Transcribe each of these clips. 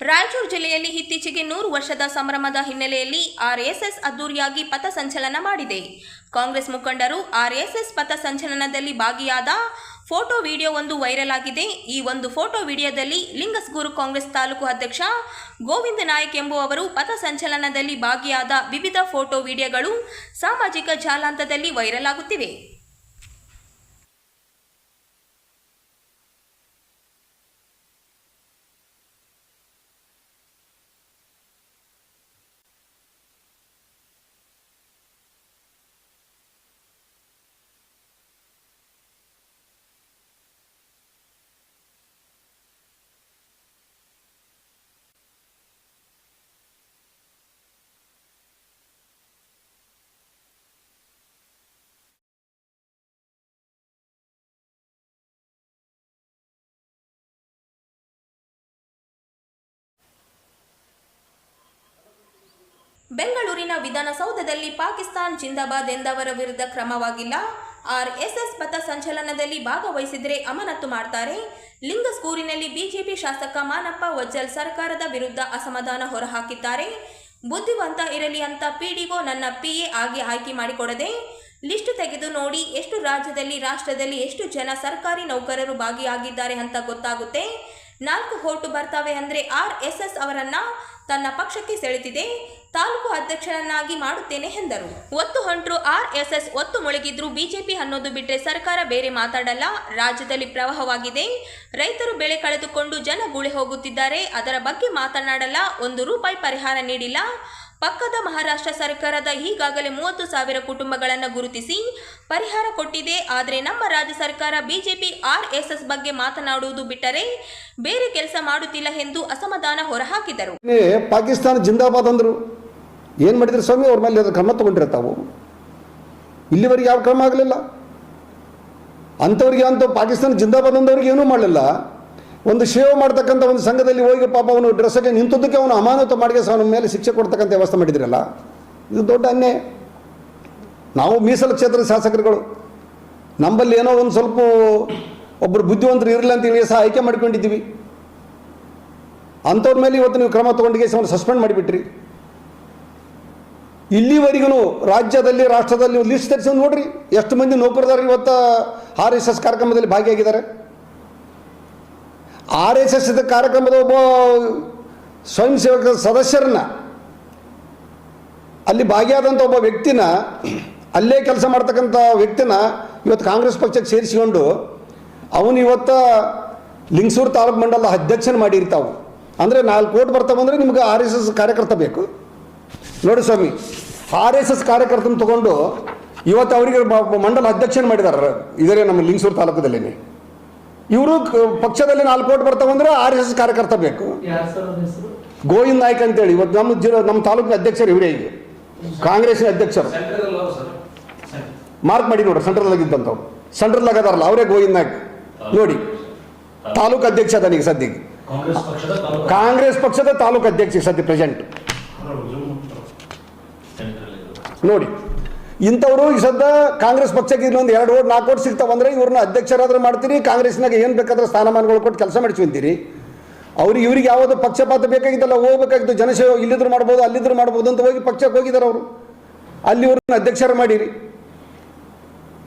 ರಾಯಚೂರು ಜಿಲ್ಲೆಯಲ್ಲಿ ಇತ್ತೀಚೆಗೆ ನೂರು ವರ್ಷದ ಸಂಭ್ರಮದ ಹಿನ್ನೆಲೆಯಲ್ಲಿ ಆರ್ಎಸ್ಎಸ್ ಅದ್ದೂರಿಯಾಗಿ ಪಥಸಂಚಲನ ಮಾಡಿದೆ. ಕಾಂಗ್ರೆಸ್ ಮುಖಂಡರು ಆರ್ಎಸ್ಎಸ್ ಪಥಸಂಚಲನದಲ್ಲಿ ಭಾಗಿಯಾದ ಫೋಟೋ ವಿಡಿಯೋ ಒಂದು ವೈರಲ್ ಆಗಿದೆ. ಈ ಒಂದು ಫೋಟೋ ವಿಡಿಯೋದಲ್ಲಿ ಲಿಂಗಸ್ಗೂರು ಕಾಂಗ್ರೆಸ್ ತಾಲೂಕು ಅಧ್ಯಕ್ಷ ಗೋವಿಂದ ನಾಯಕ್ ಎಂಬುವವರು ಪಥಸಂಚಲನದಲ್ಲಿ ಭಾಗಿಯಾದ ವಿವಿಧ ಫೋಟೋ ವಿಡಿಯೋಗಳು ಸಾಮಾಜಿಕ ಜಾಲಾಂತದಲ್ಲಿ ವೈರಲ್ ಆಗುತ್ತಿವೆ. ಬೆಂಗಳೂರಿನ ವಿಧಾನಸೌಧದಲ್ಲಿ ಪಾಕಿಸ್ತಾನ್ ಜಿಂದಾಬಾದ್ ಎಂದವರ ವಿರುದ್ಧ ಕ್ರಮವಾಗಿಲ್ಲ. ಆರ್ಎಸ್ಎಸ್ ಪಥ ಸಂಚಲನದಲ್ಲಿ ಭಾಗವಹಿಸಿದರೆ ಅಮಾನತು ಮಾಡ್ತಾರೆ. ಲಿಂಗಸ್ಕೂರಿನಲ್ಲಿ ಬಿಜೆಪಿ ಶಾಸಕ ಮಾನಪ್ಪ ವಜ್ಜಲ್ ಸರ್ಕಾರದ ವಿರುದ್ಧ ಅಸಮಾಧಾನ ಹೊರಹಾಕಿದ್ದಾರೆ. ಬುದ್ಧಿವಂತ ಇರಲಿ ಅಂತ ಪಿಡಿಒ ನನ್ನ ಪಿಎ ಆಗಿ ಆಯ್ಕೆ ಮಾಡಿಕೊಡದೆ, ಲಿಸ್ಟ್ ತೆಗೆದು ನೋಡಿ ಎಷ್ಟು ರಾಜ್ಯದಲ್ಲಿ, ರಾಷ್ಟ್ರದಲ್ಲಿ ಎಷ್ಟು ಜನ ಸರ್ಕಾರಿ ನೌಕರರು ಭಾಗಿಯಾಗಿದ್ದಾರೆ ಅಂತ ಗೊತ್ತಾಗುತ್ತೆ. ನಾಲ್ಕು ಹೋಟು ಬರ್ತವೆ ಅಂದರೆ ಆರ್ ಎಸ್ ಎಸ್ ಅವರನ್ನ ತನ್ನ ಪಕ್ಷಕ್ಕೆ ಸೆಳೆದಿದೆ. ತಾಲೂಕು ಅಧ್ಯಕ್ಷರನ್ನಾಗಿ ಮಾಡುತ್ತೇನೆ ಎಂದರು. ಒತ್ತು ಹೊಂಟರು ಆರ್ ಎಸ್ ಎಸ್ ಒತ್ತು ಮುಳುಗಿದ್ರು ಬಿಜೆಪಿ ಅನ್ನೋದು ಬಿಟ್ಟರೆ ಸರ್ಕಾರ ಬೇರೆ ಮಾತಾಡಲ್ಲ. ರಾಜ್ಯದಲ್ಲಿ ಪ್ರವಾಹವಾಗಿದೆ. ರೈತರು ಬೆಳೆ ಕಳೆದುಕೊಂಡು ಜನ ಗುಳೆ ಹೋಗುತ್ತಿದ್ದಾರೆ. ಅದರ ಬಗ್ಗೆ ಮಾತನಾಡಲ್ಲ. ಒಂದು ರೂಪಾಯಿ ಪರಿಹಾರ ನೀಡಿಲ್ಲ. ಪಕ್ಕದ ಮಹಾರಾಷ್ಟ್ರ ಸರ್ಕಾರದ ಈಗಾಗಲೇ ಮೂವತ್ತು ಸಾವಿರ ಕುಟುಂಬಗಳನ್ನು ಗುರುತಿಸಿ ಪರಿಹಾರ ಕೊಟ್ಟಿದೆ. ಆದರೆ ನಮ್ಮ ರಾಜ್ಯ ಸರ್ಕಾರ ಬಿಜೆಪಿ, ಆರ್ಎಸ್ಎಸ್ ಬಗ್ಗೆ ಮಾತನಾಡುವುದು ಬಿಟ್ಟರೆ ಬೇರೆ ಕೆಲಸ ಮಾಡುತ್ತಿಲ್ಲ ಎಂದು ಅಸಮಾಧಾನ ಹೊರಹಾಕಿದರು. ಪಾಕಿಸ್ತಾನ ಜಿಂದಾಬಾದ್ ಅಂದರು. ಏನು ಮಾಡಿದ್ರು ಸ್ವಾಮಿ? ಅವ್ರ ಮೇಲೆ ಕ್ರಮ ತಗೊಂಡಿರ್ತಾವು ಇಲ್ಲಿವರೆಗೆ ಯಾವ ಕ್ರಮ ಆಗಲಿಲ್ಲ? ಅಂಥವ್ರಿಗೆ ಅಂತ ಪಾಕಿಸ್ತಾನ ಜಿಂದಾಬಾದ್ ಅಂದವ್ರಿಗೆ ಏನೂ ಮಾಡಲಿಲ್ಲ. ಒಂದು ಸೇವೆ ಮಾಡ್ತಕ್ಕಂಥ ಒಂದು ಸಂಘದಲ್ಲಿ ಹೋಗಿ ಪಾಪ ಅವನು ಡ್ರೆಸ್ಸಕ್ಕೆ ನಿಂತದ್ದಕ್ಕೆ ಅವನು ಅಮಾನತು ಸಹ ಅವನ ಮೇಲೆ ಶಿಕ್ಷೆ ಕೊಡ್ತಕ್ಕಂಥ ವ್ಯವಸ್ಥೆ ಮಾಡಿದಿರಲ್ಲ? ಇದು ದೊಡ್ಡ ಅನ್ಯಾಯ. ನಾವು ಮೀಸಲು ಕ್ಷೇತ್ರದ ಶಾಸಕರುಗಳು, ನಮ್ಮಲ್ಲಿ ಏನೋ ಒಂದು ಸ್ವಲ್ಪ ಒಬ್ಬರು ಬುದ್ಧಿವಂತರು ಇರಲಿಲ್ಲ ಅಂತ ಹೇಳಿ ಸಹ ಆಯ್ಕೆ ಮಾಡ್ಕೊಂಡಿದ್ದೀವಿ. ಅಂಥವ್ರ ಮೇಲೆ ಇವತ್ತು ನೀವು ಕ್ರಮ ತೊಗೊಂಡಿಗೆ ಅವನು ಸಸ್ಪೆಂಡ್ ಮಾಡಿಬಿಟ್ರಿ. ಇಲ್ಲಿವರೆಗೂ ರಾಜ್ಯದಲ್ಲಿ, ರಾಷ್ಟ್ರದಲ್ಲಿ ಲಿಸ್ಟ್ ತರಿಸಿ ನೋಡ್ರಿ. ಎಷ್ಟು ಮಂದಿ ನೌಕರದಾರರು ಇವತ್ತು ಆರ್ ಎಸ್ ಎಸ್ ಕಾರ್ಯಕ್ರಮದಲ್ಲಿ ಭಾಗಿಯಾಗಿದ್ದಾರೆ. ಆರ್ ಎಸ್ ಎಸ್ ಕಾರ್ಯಕ್ರಮದ ಒಬ್ಬ ಸ್ವಯಂ ಸೇವಕ ಸದಸ್ಯರನ್ನ, ಅಲ್ಲಿ ಭಾಗಿಯಾದಂಥ ಒಬ್ಬ ವ್ಯಕ್ತಿನ, ಅಲ್ಲೇ ಕೆಲಸ ಮಾಡ್ತಕ್ಕಂಥ ವ್ಯಕ್ತಿನ ಇವತ್ತು ಕಾಂಗ್ರೆಸ್ ಪಕ್ಷಕ್ಕೆ ಸೇರಿಸಿಕೊಂಡು ಅವನು ಇವತ್ತು ಲಿಂಗಸೂರು ತಾಲೂಕು ಮಂಡಲ ಅಧ್ಯಕ್ಷನ ಮಾಡಿರ್ತಾವು. ಅಂದರೆ ನಾಲ್ಕು ಕೋಟಿ ಬರ್ತಾವಂದ್ರೆ ನಿಮ್ಗೆ ಆರ್ ಎಸ್ ಎಸ್ ಕಾರ್ಯಕರ್ತ ಬೇಕು. ನೋಡಿ ಸ್ವಾಮಿ ಆರ್ ಎಸ್ ಎಸ್ ಕಾರ್ಯಕರ್ತನ ತಗೊಂಡು ಇವತ್ತು ಅವರಿಗೆ ಮಂಡಲ ಅಧ್ಯಕ್ಷನ ಮಾಡಿದ್ದಾರೆ ಇದರೇ ನಮ್ಮ ಲಿಂಗಸೂರು ತಾಲೂಕದಲ್ಲಿ ಇವರು ಪಕ್ಷದಲ್ಲಿ ನಾಲ್ಕು ಕೋಟಿ ಬರ್ತಾವಂದ್ರೆ ಆರ್ ಎಸ್ ಎಸ್ ಕಾರ್ಯಕರ್ತ ಬೇಕು. ಗೋವಿಂದ್ ನಾಯ್ಕ್ ಅಂತೇಳಿ ಇವತ್ತು ನಮ್ಮ ಜಿಲ್ಲಾ ನಮ್ಮ ತಾಲೂಕಿನ ಅಧ್ಯಕ್ಷರು ಇವರೇ ಈಗ. ಕಾಂಗ್ರೆಸ್ನ ಅಧ್ಯಕ್ಷರು. ಮಾರ್ಕ್ ಮಾಡಿ ನೋಡ್ರಿ ಸೆಂಟ್ರಲ್ ಇದ್ದಂಥವ್ರು ಸೆಂಟ್ರಲ್ ಆಗದಾರಲ್ಲ ಅವರೇ ಗೋವಿಂದ ನಾಯ್ಕ್. ನೋಡಿ ತಾಲೂಕು. ಅಧ್ಯಕ್ಷ ಈಗ ಸದ್ಯಕ್ಕೆ. ಕಾಂಗ್ರೆಸ್ ಪಕ್ಷದ ತಾಲೂಕು ಕಾಂಗ್ರೆಸ್ ಪಕ್ಷದ ತಾಲೂಕು ಅಧ್ಯಕ್ಷ ಸದ್ಯ ಪ್ರೆಸೆಂಟ್. ನೋಡಿ ಇಂಥವರು ಈ ಸದ್ದ ಕಾಂಗ್ರೆಸ್ ಪಕ್ಷಕ್ಕೆ ಇನ್ನೊಂದು ಎರಡು ಓಟ್, ನಾಲ್ಕು ಓಟ್ ಸಿಗ್ತಾವಂದ್ರೆ ಇವ್ರನ್ನ ಅಧ್ಯಕ್ಷರಾದ್ರೆ ಮಾಡ್ತೀರಿ ಕಾಂಗ್ರೆಸ್ನಾಗ ಏನು ಬೇಕಾದ್ರೆ ಸ್ಥಾನಮಾನಗಳು ಕೊಟ್ಟು ಕೆಲಸ ಮಾಡಿಸ್ಕೊಂತೀರಿ ಅವ್ರಿಗೆ ಇವ್ರಿಗೆ ಯಾವುದು ಪಕ್ಷಪಾತ ಬೇಕಾಗಿದ್ದಲ್ಲ ಹೋಗ್ಬೇಕಾಗಿತ್ತು ಜನಸೇವೆ ಇಲ್ಲಿದ್ರು ಮಾಡ್ಬೋದು, ಅಲ್ಲಿದ್ರು ಮಾಡ್ಬೋದು ಅಂತ ಹೋಗಿ ಪಕ್ಷಕ್ಕೆ ಹೋಗಿದ್ದಾರೆ ಅವರು. ಅಲ್ಲಿ ಇವ್ರನ್ನ ಅಧ್ಯಕ್ಷರ ಮಾಡಿರಿ.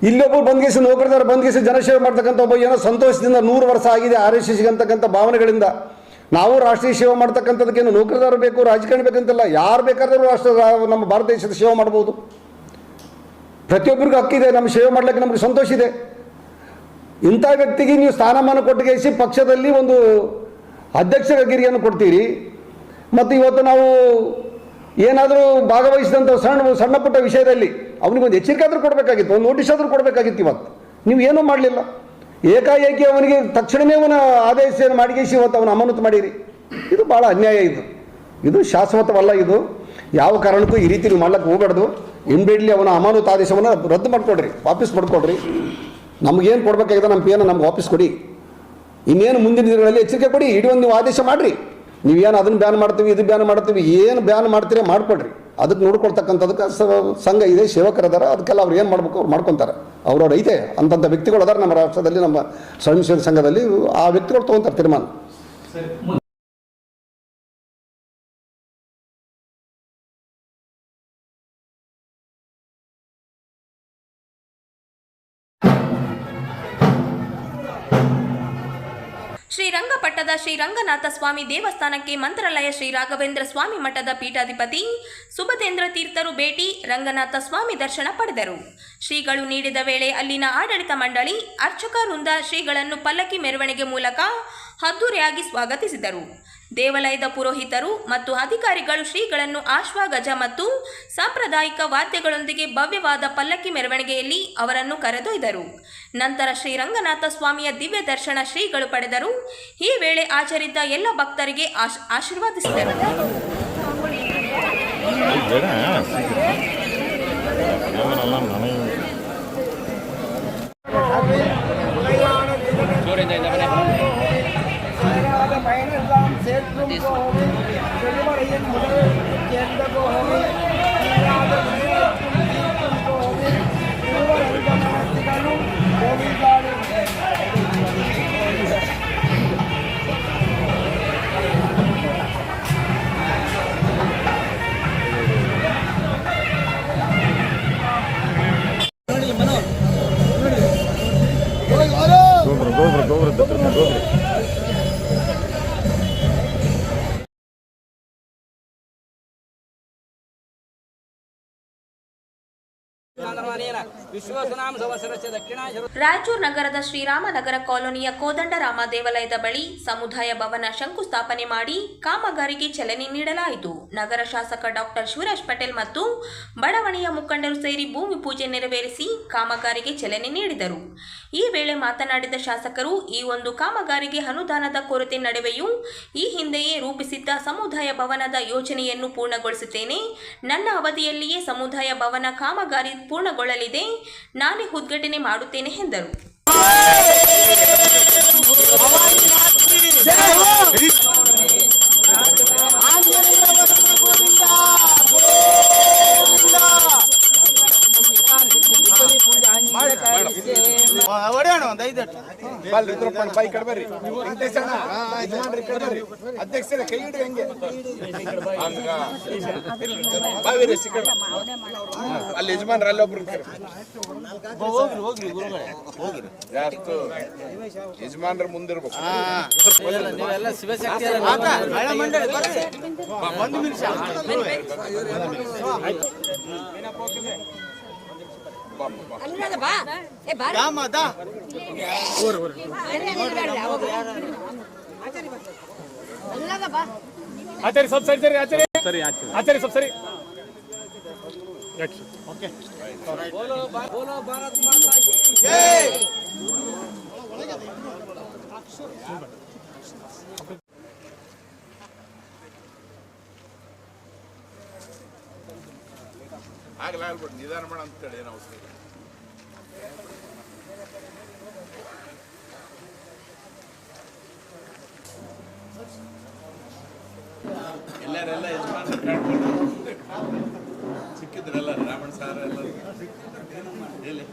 ಇಲ್ಲೊಬ್ಬರು ಬಂದ್ಗೇಸಿ, ನೌಕರದಾರ ಬಂದ್ಗೇಸಿ ಜನಸೇವೆ ಮಾಡ್ತಕ್ಕಂಥ ಒಬ್ಬ ಏನೋ ಸಂತೋಷದಿಂದ ನೂರು ವರ್ಷ ಆಗಿದೆ ಆರ್ ಎಸ್ ಎಸ್ಗಂತಕ್ಕಂಥ ಭಾವನೆಗಳಿಂದ. ನಾವು ರಾಷ್ಟ್ರೀಯ ಸೇವೆ ಮಾಡ್ತಕ್ಕಂಥದ್ದಕ್ಕೇನು ನೌಕರದಾರ ಬೇಕು, ರಾಜಕಾರಣಿ ಬೇಕಂತಲ್ಲ ಯಾರು ಬೇಕಾದ್ರೂ ರಾಷ್ಟ್ರ, ನಮ್ಮ ಭಾರತ ದೇಶದ ಸೇವೆ ಮಾಡ್ಬೋದು. ಪ್ರತಿಯೊಬ್ಬರಿಗೂ ಹಕ್ಕಿದೆ ನಮ್ಮ ಸೇವೆ ಮಾಡ್ಲಿಕ್ಕೆ ನಮಗೆ ಸಂತೋಷ ಇದೆ. ಇಂಥ ವ್ಯಕ್ತಿಗೆ ನೀವು ಸ್ಥಾನಮಾನ ಕೊಟ್ಟಿಗೆಸಿ ಪಕ್ಷದಲ್ಲಿ ಒಂದು ಅಧ್ಯಕ್ಷಗಿರಿಯನ್ನು ಕೊಡ್ತೀರಿ. ಮತ್ತು ಇವತ್ತು ನಾವು ಏನಾದರೂ ಭಾಗವಹಿಸಿದಂಥ ಸಣ್ಣ ಸಣ್ಣ ಪುಟ್ಟ ವಿಷಯದಲ್ಲಿ ಅವನಿಗೊಂದು ಎಚ್ಚರಿಕೆ ಆದರೂ ಕೊಡಬೇಕಾಗಿತ್ತು, ಒಂದು ನೋಟಿಸ್ ಆದರೂ ಕೊಡಬೇಕಾಗಿತ್ತು ಇವತ್ತು. ನೀವು ಏನೂ ಮಾಡಲಿಲ್ಲ. ಏಕಾಏಕಿ ಅವನಿಗೆ ತಕ್ಷಣವೇ ಅವನ ಆದೇಶ ಮಾಡಿಗೇಸಿ ಇವತ್ತು ಅವನ ಅಮಾನತು ಮಾಡಿರಿ. ಇದು ಭಾಳ ಅನ್ಯಾಯ ಇದು. ಇದು ಶಾಶ್ವತವಲ್ಲ ಇದು. ಯಾವ ಕಾರಣಕ್ಕೂ ಈ ರೀತಿ ನೀವು ಮಾಡ್ಲಿಕ್ಕೆ ಹೋಗ್ಬಾರ್ದು. ಇಮ್ಮಿಡಿಯೇಟ್ಲಿ ಅವನ ಅಮಾನತ್ ಆದೇಶವನ್ನು ರದ್ದು ಮಾಡ್ಕೊಡ್ರಿ, ವಾಪಸ್ ಮಾಡ್ಕೊಡ್ರಿ. ನಮಗೇನು ಕೊಡಬೇಕಾಗಿದೆ ನಮ್ಮ ಪಿ ನಮ್ಗೆ ವಾಪಸ್ ಕೊಡಿ. ಇನ್ನೇನು ಮುಂದಿನ ದಿನಗಳಲ್ಲಿ ಎಚ್ಚರಿಕೆ ಕೊಡಿ, ಇಡೀ ಒಂದು ನೀವು ಆದೇಶ ಮಾಡಿರಿ. ನೀವೇನು ಅದನ್ನ ಬ್ಯಾನ್ ಮಾಡ್ತೀವಿ, ಇದು ಬ್ಯಾನ್ ಮಾಡ್ತೀವಿ, ಏನು ಬ್ಯಾನ್ ಮಾಡ್ತೀರಿ ಮಾಡ್ಕೊಡ್ರಿ. ಅದಕ್ಕೆ ನೋಡ್ಕೊಳ್ತಕ್ಕಂಥದಕ್ಕೆ ಸಂಘ ಇದೆ ಸೇವಕರದಾರ ಅದಕ್ಕೆಲ್ಲ ಅವ್ರು ಏನು ಮಾಡ್ಬೇಕು ಅವ್ರು ಮಾಡ್ಕೊತಾರೆ. ಅವ್ರವ್ರು ಐತೆ ಅಂತಂಥ ವ್ಯಕ್ತಿಗಳು ಅದಾರ ನಮ್ಮ ರಾಷ್ಟ್ರದಲ್ಲಿ, ನಮ್ಮ ಸ್ವಯಂ ಸೇವಕ ಸಂಘದಲ್ಲಿ, ಆ ವ್ಯಕ್ತಿಗಳು ತೊಗೊಂತಾರೆ ತೀರ್ಮಾನ. ಶ್ರೀರಂಗಪಟ್ಟದ ಶ್ರೀರಂಗನಾಥ ಸ್ವಾಮಿ ದೇವಸ್ಥಾನಕ್ಕೆ ಮಂತ್ರಾಲಯ ಶ್ರೀ ರಾಘವೇಂದ್ರ ಸ್ವಾಮಿ ಮಠದ ಪೀಠಾಧಿಪತಿ ಸುಭದೇಂದ್ರ ತೀರ್ಥರು ಭೇಟಿ, ರಂಗನಾಥ ಸ್ವಾಮಿ ದರ್ಶನ ಪಡೆದರು. ಶ್ರೀಗಳು ನೀಡಿದ ವೇಳೆ ಅಲ್ಲಿನ ಆಡಳಿತ ಮಂಡಳಿ ಅರ್ಚಕ ವೃಂದ ಶ್ರೀಗಳನ್ನು ಪಲ್ಲಕ್ಕಿ ಮೆರವಣಿಗೆ ಮೂಲಕ ಅದ್ದೂರಿಯಾಗಿ ಸ್ವಾಗತಿಸಿದರು. ದೇವಾಲಯದ ಪುರೋಹಿತರು ಮತ್ತು ಅಧಿಕಾರಿಗಳು ಶ್ರೀಗಳನ್ನು ಆಶ್ವಾಗಜ ಮತ್ತು ಸಾಂಪ್ರದಾಯಿಕ ವಾದ್ಯಗಳೊಂದಿಗೆ ಭವ್ಯವಾದ ಪಲ್ಲಕ್ಕಿ ಮೆರವಣಿಗೆಯಲ್ಲಿ ಅವರನ್ನು ಕರೆದೊಯ್ದರು. ನಂತರ ಶ್ರೀರಂಗನಾಥ ಸ್ವಾಮಿಯ ದಿವ್ಯ ದರ್ಶನ ಶ್ರೀಗಳು ಪಡೆದರು. ಈ ವೇಳೆ ಆಚರಿದ್ದ ಎಲ್ಲ ಭಕ್ತರಿಗೆ ಆಶ್, ಆಶೀರ್ವಾದಿಸಿದರು. देश ರಾಯಚೂರು ನಗರದ ಶ್ರೀರಾಮನಗರ ಕಾಲೋನಿಯ ಕೋದಂಡರಾಮ ದೇವಾಲಯದ ಬಳಿ ಸಮುದಾಯ ಭವನ ಶಂಕುಸ್ಥಾಪನೆ ಮಾಡಿ ಕಾಮಗಾರಿಗೆ ಚಲನೆ ನೀಡಲಾಯಿತು. ನಗರ ಶಾಸಕ ಡಾಕ್ಟರ್ ಶಿವರಾಜ್ ಪಟೇಲ್ ಮತ್ತು ಬಡಾವಣೆಯ ಮುಖಂಡರು ಸೇರಿ ಭೂಮಿ ಪೂಜೆ ನೆರವೇರಿಸಿ ಕಾಮಗಾರಿಗೆ ಚಲನೆ ನೀಡಿದರು. ಈ ವೇಳೆ ಮಾತನಾಡಿದ ಶಾಸಕರು, ಈ ಒಂದು ಕಾಮಗಾರಿಗೆ ಅನುದಾನದ ಕೊರತೆ ನಡುವೆಯೂ ಈ ಹಿಂದೆಯೇ ರೂಪಿಸಿದ್ದ ಸಮುದಾಯ ಭವನದ ಯೋಜನೆಯನ್ನು ಪೂರ್ಣಗೊಳಿಸುತ್ತೇನೆ. ನನ್ನ ಅವಧಿಯಲ್ಲಿಯೇ ಸಮುದಾಯ ಭವನ ಕಾಮಗಾರಿ ಪೂರ್ಣಗೊಳ್ಳಲಿದೆ. ನಾನೇ ಉದ್ಘಾಟನೆ ಮಾಡುತ್ತೇನೆ ಎಂದರು. ಹೊಡೆಯೋಣ ಒಂದು ಐದಟ್ಟು ಬಲ್ರಿ ಇದ್ರಪ್ಪ ಬೈ ಕಡೆ ಬರ್ರಿ. ಅಧ್ಯಕ್ಷರೇ ಕೈ ಹಿಡಿ ಹಂಗೆ. ಹಂಗ ಬಾವಿರಿ ಸಿಕ್ಕಡ ಅಲ್ಲಿ ಯಜಮಾನ್ರ ಅಲ್ಲಿ ಒಬ್ರು ಇರ್ತಾರೆ. ಹೋಗ್ರಿ ಹೋಗ್ರಿ ಗುರುಗಳೇ. ಹೋಗ್ರಿ. ಜಾಸ್ತಿ ಯಜಮಾನ್ರ ಮುಂದಿರ್ಬೇಕು ನೀವೆಲ್ಲ ಶಿವಶಕ್ತಿ ಒಂದು ನಿಮಿಷ ಆಚಾರ್ಯ ಸ್ವಲ್ಪ ಸರಿ ಸರಿ ಆಚಾರಿ ಸರಿ ಆಚಾರಿ ಸ್ವಲ್ಪ ಸರಿ. ಆಗ್ಲ ಆಗ್ಬಿಟ್ಟು ನಿಧಾನ ಮಾಡ ಅಂತೇಳಿ ಏನು ಅವಸರ ಇಲ್ಲ. ಎಲ್ಲರೆಲ್ಲ ಯಜಮಾನ್ರು ಕಾಡ್ಕೊಂಡು ಸಿಕ್ಕಿದ್ರಲ್ಲ ರಾಮಣ್ಣ ಸಾರ ಎಲ್ಲ ಎಲ್ಲಿ